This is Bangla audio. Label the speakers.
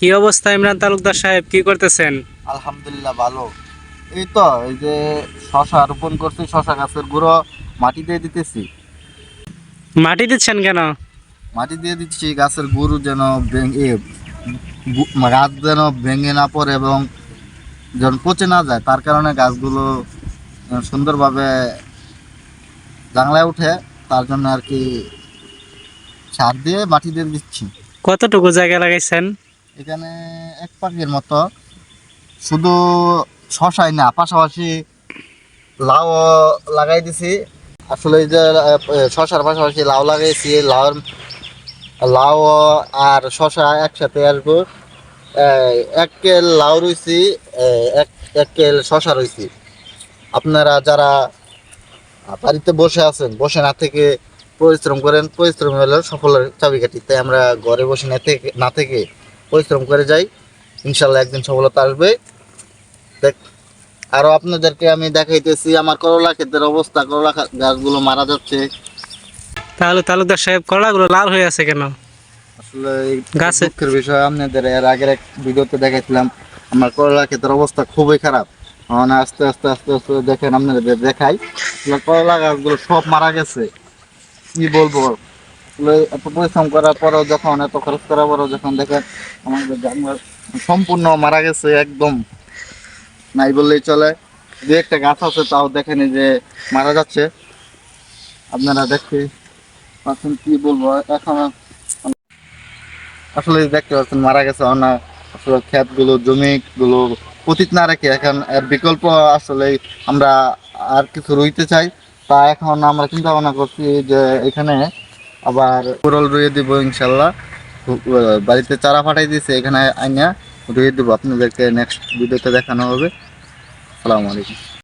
Speaker 1: কি অবস্থা ইমরান তালুকদার সাহেব? কি করতেছেন?
Speaker 2: আলহামদুলিল্লাহ ভালো। এই তো এই যে শশা রোপণ করছি শশা গাছের গুঁড়ো মাটি দিয়ে দিতেছি।
Speaker 1: মাটি দিচ্ছেন কেন?
Speaker 2: মাটি দিয়ে দিচ্ছি গাছের গুঁড়ো যেন ভেঙে গাছ যেন ভেঙে না পড়ে এবং যেন পচে না যায়। তার কারণে গাছগুলো সুন্দরভাবে জাংলায় উঠে তার জন্য আর কি সার দিয়ে মাটি দিয়ে দিচ্ছি।
Speaker 1: কতটুকু জায়গা লাগাইছেন?
Speaker 2: এখানে এক পাখির মতো। শুধু শশাই না পাশাপাশি লাউ লাগাই দিছি। আসলে যে শশার পাশাপাশি লাউ লাগাইছি লাউর লাউ আর শশা একসাথে আসব এক কেল লাউ এই, এক এক কেল শশা রইছি। আপনারা যারা বাড়িতে বসে আছেন বসে না থেকে পরিশ্রম করেন পরিশ্রম হলো সফলের চাবিকাঠি। তাই আমরা ঘরে বসে না থেকে না থেকে পরিশ্রম করে যাই ইনশাল্লাহ একদিন সফলতা আসবে। দেখ আরও আপনাদেরকে আমি দেখাইতেছি আমার করলা ক্ষেতের অবস্থা করলা গাছগুলো মারা যাচ্ছে।
Speaker 1: তাহলে তালুকদার সাহেব করলাগুলো লাল হয়ে আছে কেন?
Speaker 2: আসলে
Speaker 1: গাছে-
Speaker 2: দুঃখের বিষয় আপনাদের এর আগের এক ভিডিওতে দেখাইছিলাম আমার করলা ক্ষেতের অবস্থা খুবই খারাপ। মানে আস্তে আস্তে আস্তে আস্তে দেখেন আপনাদের দেখাই। করলা গাছগুলো সব মারা গেছে। কি বলব? এত পরিশ্রম করার পরেও যখন, এত খরচ করার পরেও যখন দেখেন, আমাদের গাছ সম্পূর্ণ মারা গেছে একদম। নাই বললেই চলে। দু একটা গাছ আছে, তাও দেখেনি যে মারা যাচ্ছে। আপনারা দেখতে পাচ্ছেন কি বলব, এখন আসলে দেখতে পাচ্ছেন মারা গেছে না আসলে ক্ষেতগুলো, জমিগুলো পতিত না রেখে এখন এর বিকল্প আসলে আমরা আর কিছু রইতে চাই। তা এখন আমরা চিন্তা ভাবনা করছি যে এখানে আবার কোরল রুয়ে দিব ইনশাল্লাহ। বাড়িতে চারা ফাটাই দিয়েছে এখানে আইনা রুয়ে দেবো। আপনাদেরকে নেক্সট ভিডিওতে দেখানো হবে। আসসালামু আলাইকুম।